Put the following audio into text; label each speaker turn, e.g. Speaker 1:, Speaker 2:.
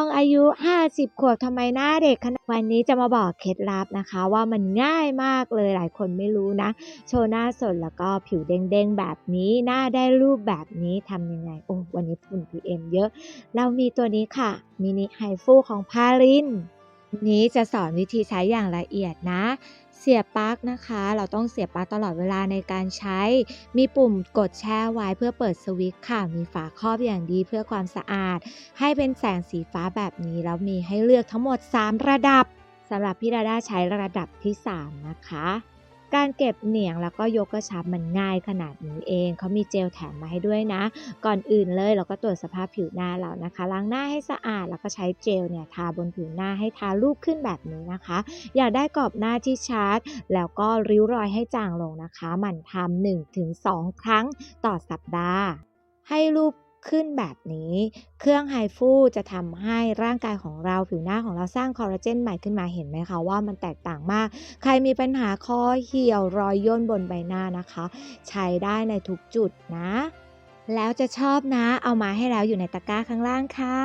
Speaker 1: องอายุ 50 ขวบทำไมหน้าเด็กขนาดวันนี้จะมาบอกเคล็ดลับนะคะ ว่ามันง่ายมากเลยหลายคนไม่รู้นะ โชว์หน้าสดแล้วก็ผิวเด้งๆแบบนี้หน้าได้รูปแบบนี้ทำยังไง โอ้วันนี้ฝุ่น PM เยอะ เรามีตัวนี้ค่ะมินิไฮฟูของพาริน นี้จะสอนวิธีใช้อย่างละเอียดนะ เสียบปลั๊กนะคะ เราต้องเสียบปลั๊กตลอดเวลาในการใช้ มีปุ่มกดแช่ไว้เพื่อเปิดสวิตช์ค่ะ มีฝาครอบอย่างดีเพื่อความสะอาด ให้เป็นแสงสีฟ้าแบบนี้ แล้วมีให้เลือกทั้งหมด 3 ระดับสำหรับพี่ดาด้าใช้ระดับที่ 3 นะคะ การเก็บเหนียงแล้วก็ยกกระชับมันง่ายขนาดนี้เอง เขามีเจลแถมมาให้ด้วยนะ ก่อนอื่นเลยเราก็ตรวจสภาพผิวหน้าเรานะคะ ล้างหน้าให้สะอาดแล้วก็ใช้เจลเนี่ยทาบนผิวหน้าให้ทารูปขึ้นแบบนี้นะคะ อยากได้กรอบหน้าที่ชัด แล้วก็ริ้วรอยให้จางลงนะคะหมั่นทำ1-2ถึง2ครั้งต่อสัปดาห์ ให้รูป ขึ้นแบบนี้ เครื่องไฮฟูจะทำให้ร่างกายของเราผิวหน้าของเราสร้างคอลลาเจนใหม่ขึ้นมาเห็นไหมคะว่ามันแตกต่างมาก ใครมีปัญหาคอเหี่ยวรอยย่นบนใบหน้านะคะ ใช้ได้ในทุกจุดนะ แล้วจะชอบนะ เอามาให้แล้วอยู่ในตะกร้าข้างล่างค่ะ